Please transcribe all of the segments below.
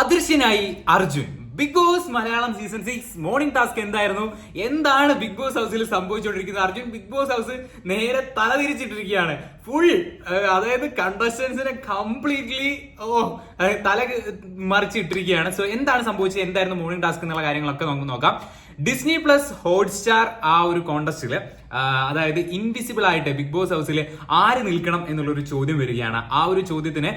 അദൃശ്യനായി Arjun. Big Boss Malayalam season six morning task എന്തായിരുന്നു? എന്താണ് big boss ഹൗസിൽ സംഭവിച്ചുകൊണ്ടിരിക്കുന്നത്? അർജുൻ ബിഗ് ബോസ് ഹൗസ് നേരെ തലതിരിച്ചിട്ടിരിക്കുകയാണ്. ഫുൾ അതായത് കണ്ടസ്റ്റൻസിനെ കംപ്ലീറ്റ്ലി ഓ തല മറിച്ചിട്ടിരിക്കുകയാണ്. സോ എന്താണ് സംഭവിച്ചത്? എന്തായിരുന്നു മോർണിംഗ് ടാസ്ക് എന്നുള്ള കാര്യങ്ങളൊക്കെ നമുക്ക് നോക്കാം. ഡിസ്നി പ്ലസ് ഹോട്ട്സ്റ്റാർ ആ ഒരു കോണ്ടസ്റ്റിൽ അതായത് ഇൻവിസിബിൾ ആയിട്ട് ബിഗ് ബോസ് ഹൗസിൽ ആര് നിൽക്കണം എന്നുള്ള ഒരു ചോദ്യം വരികയാണ്. ആ ഒരു ചോദ്യത്തിന്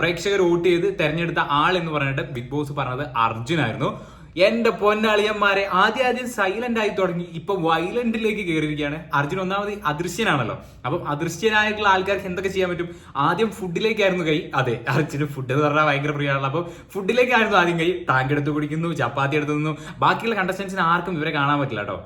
പ്രേക്ഷകർ വോട്ട് ചെയ്ത് തെരഞ്ഞെടുത്ത ആൾ എന്ന് പറഞ്ഞിട്ട് ബിഗ് ബോസ് പറഞ്ഞത് അർജുൻ ആയിരുന്നു. എന്റെ പൊന്നാളിയന്മാരെ ആദ്യം ആദ്യം സൈലന്റ് ആയി തുടങ്ങി. ഇപ്പൊ വയലന്റിലേക്ക് കയറിയിരിക്കുകയാണ് അർജുൻ ഒന്നാമത് അദൃശ്യനാണല്ലോ. അപ്പം അദൃശ്യനായിട്ടുള്ള ആൾക്കാർക്ക് എന്തൊക്കെ ചെയ്യാൻ പറ്റും? ആദ്യം ഫുഡിലേക്കായിരുന്നു കൈ. അതെ അർജുന് ഫുഡ് എന്ന് പറഞ്ഞാൽ ഭയങ്കര പ്രിയമാണല്ലോ. അപ്പൊ ഫുഡിലേക്കായിരുന്നു ആദ്യം കൈ. ടാങ്ക് എടുത്ത് കുടിക്കുന്നു ചപ്പാത്തി എടുത്ത് നിന്നു. ബാക്കിയുള്ള കണ്ടസ്റ്റൻസിന് ആർക്കും ഇവരെ കാണാൻ പറ്റില്ല കേട്ടോ.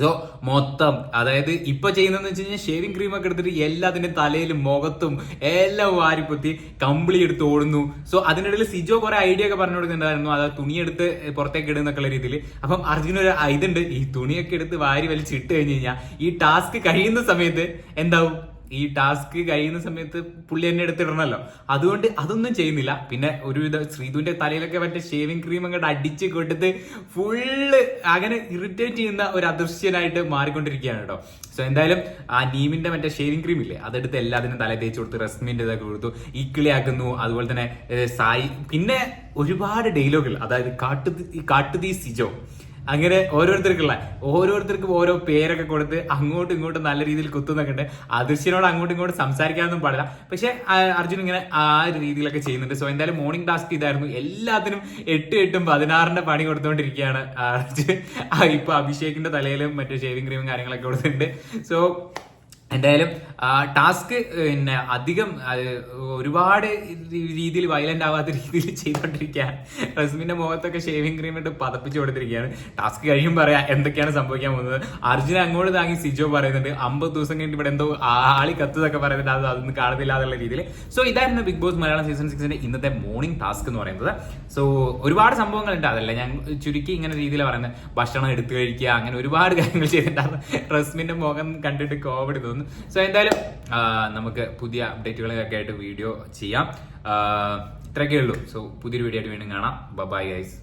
സോ മൊത്തം അതായത് ഇപ്പൊ ചെയ്യുന്നതെന്ന് വെച്ച് കഴിഞ്ഞാൽ ഷേവിംഗ് ക്രീം ഒക്കെ എടുത്തിട്ട് എല്ലാത്തിന്റെ തലയിലും മുഖത്തും എല്ലാം വാരിപ്പൊത്തി കമ്പിളി എടുത്ത് ഓടുന്നു. സോ അതിനിടയിൽ സിജോ കുറെ ഐഡിയ ഒക്കെ പറഞ്ഞു കൊടുക്കുന്നുണ്ടായിരുന്നു. അത് തുണിയെടുത്ത് പുറത്തേക്ക് ഇടുന്നൊക്കെയുള്ള രീതിയിൽ. അപ്പം അർജുന ഒരു ഇതുണ്ട്. ഈ തുണിയൊക്കെ എടുത്ത് വാരി വലിച്ചിട്ട് കഴിഞ്ഞ് കഴിഞ്ഞാൽ ഈ ടാസ്ക് കഴിയുന്ന സമയത്ത് എന്താവും? ഈ ടാസ്ക് കഴിയുന്ന സമയത്ത് പുള്ളി എന്നെ എടുത്തിടണമല്ലോ അതുകൊണ്ട് അതൊന്നും ചെയ്യുന്നില്ല. പിന്നെ ഒരുവിധം ശ്രീധുവിന്റെ തലയിലൊക്കെ മറ്റേ ഷേവിംഗ് ക്രീം അങ്ങോട്ട് അടിച്ച് കൊടുത്ത് ഫുള്ള് അങ്ങനെ ഇറിറ്റേറ്റ് ചെയ്യുന്ന ഒരു അദൃശ്യനായിട്ട് മാറിക്കൊണ്ടിരിക്കുകയാണ് കേട്ടോ. സോ എന്തായാലും ആ നീമിന്റെ മറ്റേ ഷേവിംഗ് ക്രീം ഇല്ലേ അതെടുത്ത് എല്ലാത്തിനും തല തേച്ച് കൊടുത്ത് റസ്മിന്റെ ഇതൊക്കെ കൊടുത്തു ഈക്കിളിയാക്കുന്നു അതുപോലെ തന്നെ സായി പിന്നെ ഒരുപാട് ഡയലോഗുകൾ അതായത് കാട്ടു കാട്ടുതീ സിജോ അങ്ങനെ ഓരോരുത്തർക്കുള്ള ഓരോരുത്തർക്കും ഓരോ പേരൊക്കെ കൊടുത്ത് അങ്ങോട്ടും ഇങ്ങോട്ടും നല്ല രീതിയിൽ കുത്തുന്നൊക്കെ ഉണ്ട്. അദൃശ്യനോട് അങ്ങോട്ടും ഇങ്ങോട്ടും സംസാരിക്കാനൊന്നും പാടില്ല. പക്ഷെ അർജുൻ ഇങ്ങനെ ആ ഒരു രീതിയിലൊക്കെ ചെയ്യുന്നുണ്ട്. സോ എന്തായാലും മോർണിംഗ് ടാസ്ക് ഇതായിരുന്നു. എല്ലാത്തിനും എട്ട് എട്ടും പതിനാറിന്റെ പണി കൊടുത്തുകൊണ്ടിരിക്കുകയാണ് അർജുൻ. ഇപ്പൊ അഭിഷേകിന്റെ തലയിലും മറ്റേ ഷേവിംഗ് ക്രീമും കാര്യങ്ങളൊക്കെ കൊടുത്തിട്ടുണ്ട്. സോ എന്തായാലും ടാസ്ക് പിന്നെ അധികം ഒരുപാട് രീതിയിൽ വയലന്റ് ആവാത്ത രീതിയിൽ ചെയ്തുകൊണ്ടിരിക്കുകയാണ് റസ്മിന്റെ മുഖത്തൊക്കെ ഷേവിംഗ് ക്രീം ഇട്ട് പതപ്പിച്ചു കൊടുത്തിരിക്കുകയാണ്. ടാസ്ക് കഴിയുമ്പോൾ പറയാ എന്തൊക്കെയാണ് സംഭവിക്കാൻ പോകുന്നത്. അർജുന അങ്ങോട്ട് താങ്ങി സിജോ പറയുന്നുണ്ട് അമ്പത് ദിവസം കഴിഞ്ഞിട്ട് ഇവിടെ എന്തോ ആളി കത്തതൊക്കെ പറയുന്നുണ്ട് അത് അതൊന്നും കാണുന്നില്ല എന്നുള്ള രീതിയിൽ. സോ ഇതായിരുന്നു ബിഗ് ബോസ് മലയാളം സീസൺ സിക്സിന്റെ ഇന്നത്തെ മോർണിംഗ് ടാസ്ക് എന്ന് പറയുന്നത്. സോ ഒരുപാട് സംഭവങ്ങളുണ്ട്. അതല്ല ഞാൻ ചുരുക്കി ഇങ്ങനെ രീതിയിൽ പറയുന്നത്. ഭക്ഷണം എടുത്തു കഴിക്കുക അങ്ങനെ ഒരുപാട് കാര്യങ്ങൾ ചെയ്തിട്ടുണ്ടായിരുന്നു. റസ്മിന്റെ മുഖം കണ്ടിട്ട് കോവിഡ് തോന്നുന്നു സോ എന്തായാലും നമുക്ക് പുതിയ അപ്ഡേറ്റുകളൊക്കെ ആയിട്ട് വീഡിയോ ചെയ്യാം. ഇത്രയൊക്കെ ഉള്ളൂ. സോ പുതിയൊരു വീഡിയോ ആയിട്ട് വീണ്ടും കാണാം. Bye guys